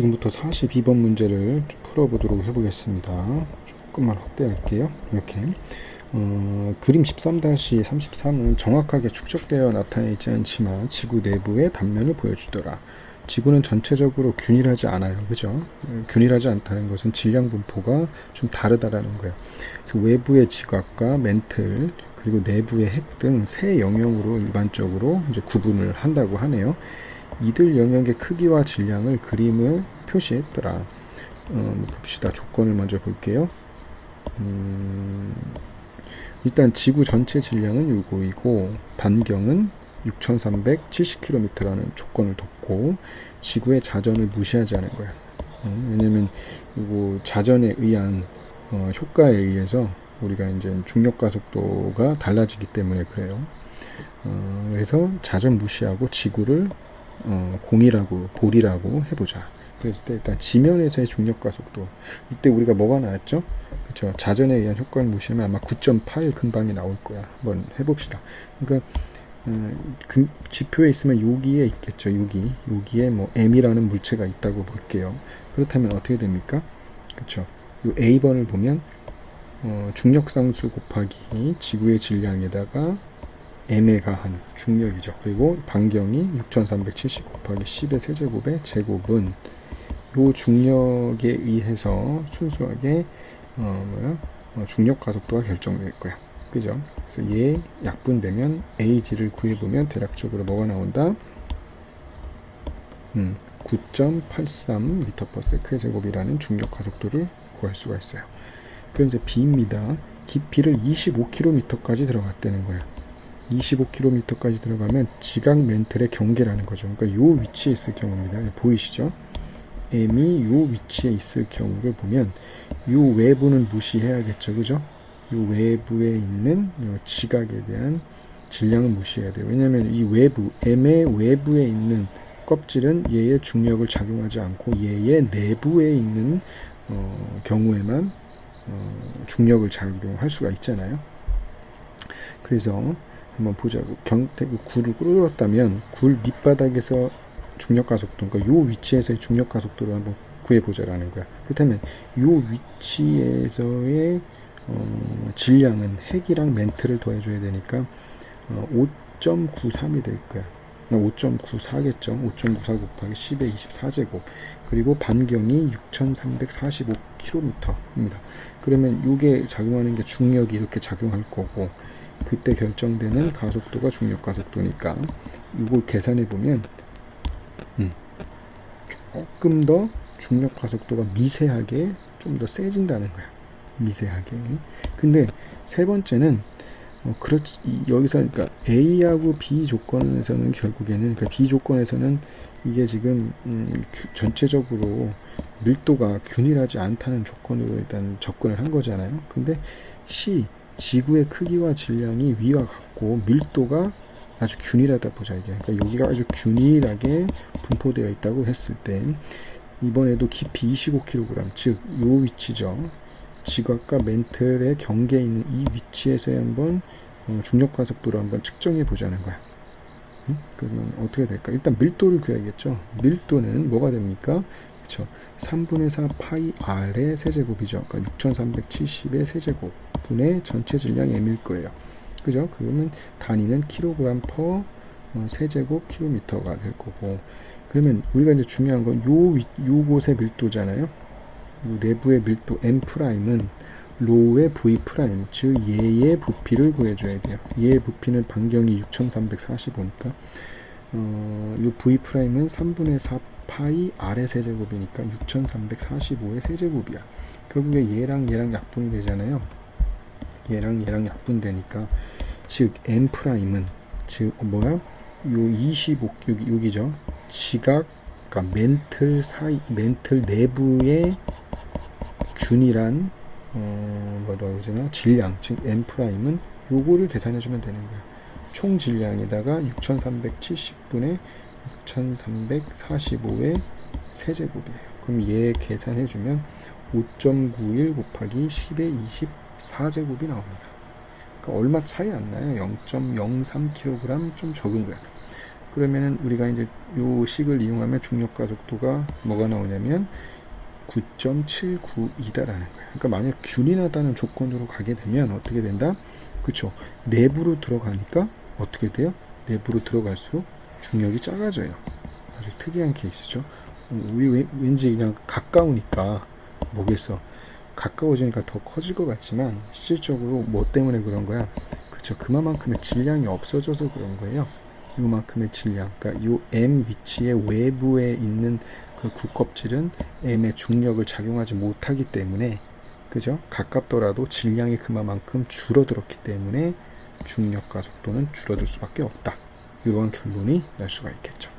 지금부터 42번 문제를 좀 풀어보도록 해보겠습니다. 조금만 확대할게요. 이렇게. 어, 그림 13-33은 정확하게 축적되어 나타내지 않지만 지구 내부의 단면을 보여주더라. 지구는 전체적으로 균일하지 않아요. 그죠? 음, 균일하지 않다는 것은 질량 분포가 좀 다르다라는 거예요. 그래서 외부의 지각과 멘틀, 그리고 내부의 핵 등 세 영역으로 일반적으로 이제 구분을 한다고 하네요. 이들 영역의 크기와 질량을 그림을 표시했더라. 어, 봅시다. 조건을 먼저 볼게요. 음, 일단 지구 전체 질량은 요거이고 반경은 6,370km라는 조건을 뒀고 지구의 자전을 무시하지 않은 거야. 어, 왜냐면 이거 자전에 의한 어, 효과에 의해서 우리가 이제 중력 가속도가 달라지기 때문에 그래요. 어, 그래서 자전 무시하고 지구를 어, 공이라고 볼이라고 해보자. 그랬을 때 일단 지면에서의 중력 가속도 이때 우리가 뭐가 나왔죠? 그렇죠. 자전에 의한 효과를 무시하면 아마 9.8 근방이 나올 거야. 한번 해봅시다. 그러니까 음, 그 지표에 있으면 여기에 있겠죠. 여기 여기에 뭐 m이라는 물체가 있다고 볼게요. 그렇다면 어떻게 됩니까? 그렇죠. 요 A번을 보면 어, 중력 상수 곱하기 지구의 질량에다가 m에 가한 중력이죠. 그리고 반경이 6370 곱하기 10의 세제곱의 제곱은 요 중력에 의해서 순수하게 어, 뭐야? 어, 중력 가속도가 결정될 거야. 그죠? 그래서 얘 약분되면 AG를 구해보면 대략적으로 뭐가 나온다? 음, 9.83 m/s의 제곱이라는 중력 가속도를 구할 수가 있어요. 그럼 이제 B입니다. 깊이를 25km까지 들어갔다는 거야. 25km까지 들어가면 지각 멘틀의 경계라는 거죠. 그러니까 요 위치에 있을 경우입니다. 보이시죠? M이 요 위치에 있을 경우를 보면 요 외부는 무시해야겠죠. 그죠? 요 외부에 있는 요 지각에 대한 질량을 무시해야 돼요. 왜냐하면 이 외부, M의 외부에 있는 껍질은 얘의 중력을 작용하지 않고 얘의 내부에 있는 어, 경우에만 어, 중력을 작용할 수가 있잖아요. 그래서 한번 보자고 경태 그 굴을 끌었다면 굴 밑바닥에서 중력 가속도 그러니까 요 위치에서의 중력 가속도를 한번 구해 보자라는 거야. 그렇다면 요 위치에서의 어, 질량은 핵이랑 멘트를 더해줘야 되니까 어, 5.93이 될 거야. 5.94겠죠. 5.94 곱하기 10의 24제곱. 그리고 반경이 6,345km입니다. 그러면 이게 작용하는 게 중력이 이렇게 작용할 거고, 그때 결정되는 가속도가 중력 가속도니까, 이걸 계산해 보면, 음, 조금 더 중력 가속도가 미세하게 좀 더 세진다는 거야. 미세하게. 근데 세 번째는 어, 그렇지 여기서 그러니까 A하고 B 조건에서는 결국에는 그러니까 B 조건에서는 이게 지금 음, 규, 전체적으로 밀도가 균일하지 않다는 조건으로 일단 접근을 한 거잖아요. 근데 C 지구의 크기와 질량이 위와 같고 밀도가 아주 균일하다 보자 이게. 그러니까 여기가 아주 균일하게 분포되어 있다고 했을 때 이번에도 깊이 25kg 즉요 위치죠. 지각과 멘틀의 경계에 있는 이 위치에서 한번 어, 중력 가속도를 한번 측정해 보자는 거야. 응? 그러면 어떻게 될까? 일단 밀도를 구해야겠죠. 밀도는 뭐가 됩니까? 그렇죠. 3분의 4 파이 R의 세제곱이죠. 그러니까 6370의 세제곱 분의 전체 질량 M일 거예요. 그죠? 그러면 단위는 킬로그램 퍼 어, 세제곱 킬로미터가 될 거고 그러면 우리가 이제 중요한 건 요, 요곳의 밀도잖아요. 내부의 밀도 M 프라임은 로의 V 프라임, 즉 얘의 부피를 구해줘야 돼요. 얘의 부피는 반경이 6,345니까 어, 이 V 프라임은 3분의 4 파이 R의 세제곱이니까 6,345의 세제곱이야. 결국에 얘랑 얘랑 약분이 되잖아요. 얘랑 얘랑 약분되니까 즉 M 프라임은 즉 뭐야? 요 25, 여기 여기죠. 지각 그러니까 멘틀 사이 멘틀 내부의 균일한 어, 뭐라고 그러나 질량 즉 m 프라임은 요거를 계산해 주면 되는 거야. 총 질량에다가 6370분의 6345의 세제곱이에요. 그럼 얘 계산해 주면 5.91 곱하기 10의 24제곱이 나옵니다. 그러니까 얼마 차이 안 나요. 0.03kg 좀 적은 거야. 그러면은 우리가 이제 요 식을 이용하면 중력 가속도가 뭐가 나오냐면 9.792다라는 거예요. 그러니까 만약 균일하다는 조건으로 가게 되면 어떻게 된다? 그쵸. 내부로 들어가니까 어떻게 돼요? 내부로 들어갈수록 중력이 작아져요. 아주 특이한 케이스죠. 왠지 그냥 가까우니까 뭐겠어. 가까워지니까 더 커질 것 같지만 실질적으로 뭐 때문에 그런 거야? 그쵸. 그만큼의 질량이 없어져서 그런 거예요. 이만큼의 질량. 그러니까 요 M 위치의 외부에 있는 그 구껍질은 M의 중력을 작용하지 못하기 때문에 그죠? 가깝더라도 질량이 그만큼 줄어들었기 때문에 중력 가속도는 줄어들 수밖에 없다. 이러한 결론이 날 수가 있겠죠.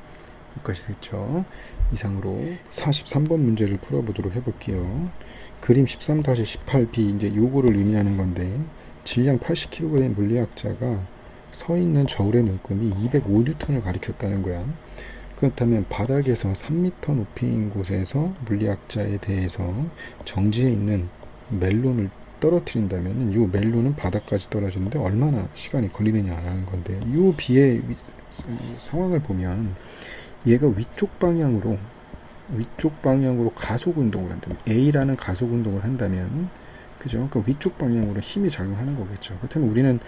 여기까지 됐죠. 이상으로 43번 문제를 풀어보도록 해볼게요. 그림 13-18b 이제 요거를 의미하는 건데 질량 80kg의 물리학자가 서 있는 저울의 눈금이 205뉴턴을 가리켰다는 거야. 그렇다면 바닥에서 3m 높이인 곳에서 물리학자에 대해서 정지해 있는 멜론을 떨어뜨린다면 이 멜론은 바닥까지 떨어지는데 얼마나 시간이 걸리느냐라는 건데 이 비의 위- 상황을 보면 얘가 위쪽 방향으로 위쪽 방향으로 가속 운동을 한다면 A라는 가속 운동을 한다면 그죠? 그 위쪽 방향으로 힘이 작용하는 거겠죠. 그렇다면 우리는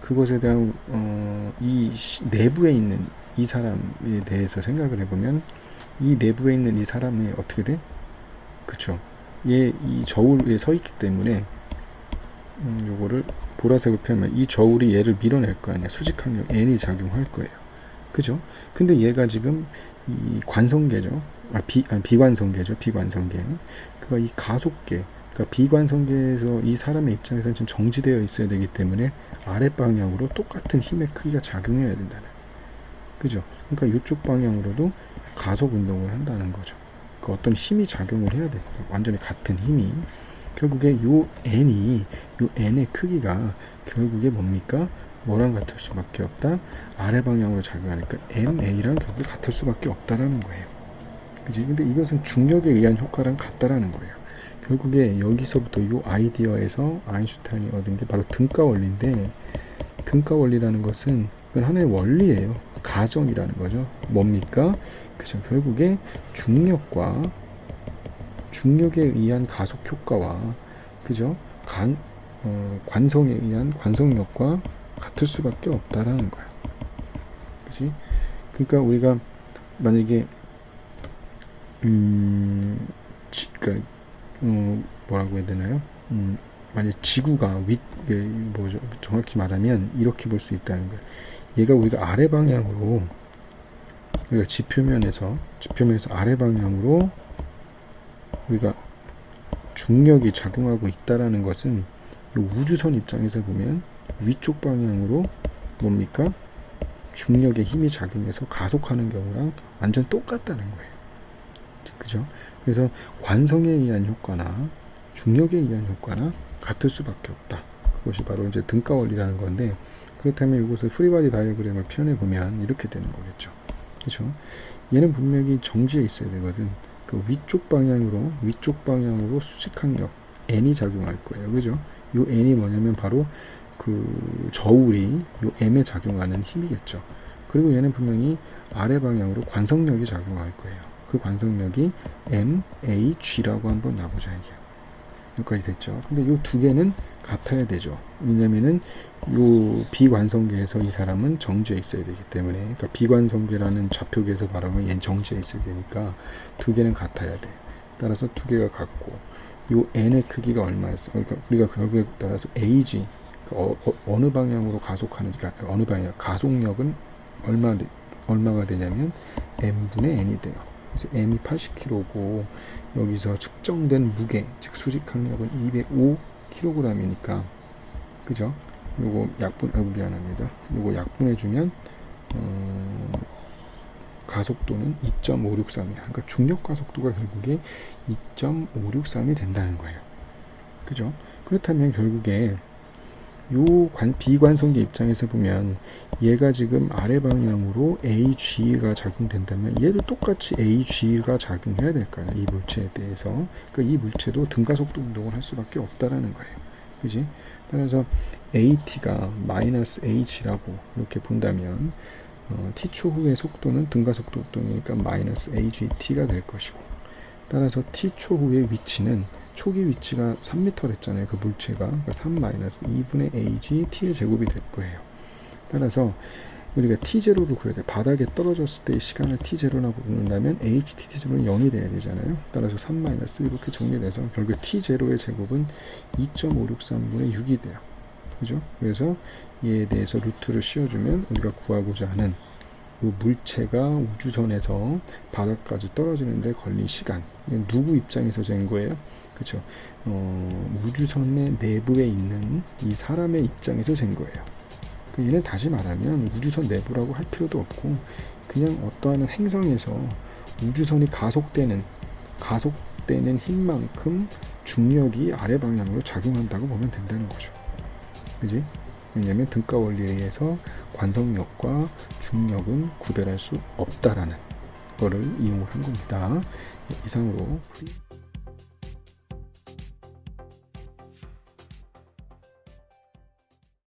그것에 대한 어, 이 시- 내부에 있는 이 사람에 대해서 생각을 해보면 이 내부에 있는 이 사람이 어떻게 돼? 그쵸? 얘이 저울 위에 서 있기 때문에 음, 요거를 보라색으로 표현하면 이 저울이 얘를 밀어낼 거 아니야. 수직 항력 N이 작용할 거예요. 그죠? 근데 얘가 지금 이 관성계죠. 아, 비, 아니, 비관성계죠. 비관성계. 그가 이 가속계, 그러니까 비관성계에서 이 사람의 입장에서는 지금 정지되어 있어야 되기 때문에 아랫 방향으로 똑같은 힘의 크기가 작용해야 된다는. 그죠? 그러니까 이쪽 방향으로도 가속 운동을 한다는 거죠. 그 어떤 힘이 작용을 해야 돼. 완전히 같은 힘이. 결국에 요 n이 요 n의 크기가 결국에 뭡니까? 뭐랑 같을 수밖에 없다. 아래 방향으로 작용하니까 ma랑 결국 같을 수밖에 없다라는 거예요. 그지? 근데 이것은 중력에 의한 효과랑 같다라는 거예요. 결국에 여기서부터 요 아이디어에서 아인슈타인이 얻은 게 바로 등가 원리인데 등가 원리라는 것은 그건 하나의 원리예요. 가정이라는 거죠. 뭡니까? 그죠. 결국에 중력과 중력에 의한 가속 효과와 그죠? 간, 어, 관성에 의한 관성력과 같을 수밖에 없다라는 거야. 그지? 그러니까 우리가 만약에 음, 지, 그러니까 어, 뭐라고 해야 되나요? 음, 만약 지구가 윗, 예? 정확히 말하면 이렇게 볼 수 있다는 거야. 얘가 우리가 아래 방향으로 우리가 지표면에서 지표면에서 아래 방향으로 우리가 중력이 작용하고 있다라는 것은 이 우주선 입장에서 보면 위쪽 방향으로 뭡니까? 중력의 힘이 작용해서 가속하는 경우랑 완전 똑같다는 거예요. 그죠? 그래서 관성에 의한 효과나 중력에 의한 효과나 같을 수밖에 없다. 그것이 바로 이제 등가 원리라는 건데 그렇다면 이것을 프리바디 다이어그램을 표현해 보면 이렇게 되는 거겠죠. 그죠? 얘는 분명히 정지해 있어야 되거든. 그 위쪽 방향으로 위쪽 방향으로 수직항력 n이 작용할 거예요. 그죠? 요 n이 뭐냐면 바로 그 저울이 요 m에 작용하는 힘이겠죠. 그리고 얘는 분명히 아래 방향으로 관성력이 작용할 거예요. 그 관성력이 m, a, g라고 한번 놔보자 이게. 여기까지 됐죠. 근데 요두 개는 같아야 되죠. 왜냐면은 요 비관성계에서 이 사람은 정지해 있어야 되기 때문에 그러니까 비관성계라는 좌표계에서 말하면 얘는 정지해 있어야 되니까 두 개는 같아야 돼. 따라서 두 개가 같고 요 n의 크기가 얼마였어? 그러니까 우리가 결국에 따라서 ag 그 어, 느 방향으로 가속하는지 그러니까 어느 방향 가속력은 얼마 얼마가 되냐면 m 분의 n이 돼요. M이 80kg고 여기서 측정된 무게 즉 수직 항력은 205kg이니까 그죠? 요거 약분 아 미안합니다. 요거 약분해 주면 어, 가속도는 2.563이야. 그러니까 중력 가속도가 결국에 2.563이 된다는 거예요. 그죠? 그렇다면 결국에 요 관, 비관성계 입장에서 보면 얘가 지금 아래 방향으로 AG가 작용된다면 얘도 똑같이 AG가 작용해야 될 거야. 이 물체에 대해서. 그러니까 이 물체도 등가속도 운동을 할 수밖에 없다라는 거예요. 그지? 따라서 AT가 마이너스 H라고 이렇게 본다면 어, t 초 후의 속도는 등가속도동이니까 마이너스 agt가 될 것이고 따라서 t 초 후의 위치는 초기 위치가 3m랬잖아요. 그 물체가 그러니까 3 마이너스 2분의 ag t의 제곱이 될 거예요. 따라서 우리가 t0를 구해야 돼. 바닥에 떨어졌을 때의 시간을 t0라고 부른다면 ht t0는 0이 돼야 되잖아요. 따라서 3 마이너스 이렇게 정리돼서 결국 t0의 제곱은 2.563분의 6이 돼요. 그죠? 그래서 이에 대해서 루트를 씌워주면 우리가 구하고자 하는 그 물체가 우주선에서 바닥까지 떨어지는데 걸린 시간 누구 입장에서 잰 거예요? 그렇죠? 어, 우주선의 내부에 있는 이 사람의 입장에서 잰 거예요. 그 얘는 다시 말하면 우주선 내부라고 할 필요도 없고 그냥 어떠한 행성에서 우주선이 가속되는 가속되는 힘만큼 중력이 아래 방향으로 작용한다고 보면 된다는 거죠. 그지? 왜냐면 등가 원리에 의해서 관성력과 중력은 구별할 수 없다라는 거를 이용을 한 겁니다. 이상으로 프리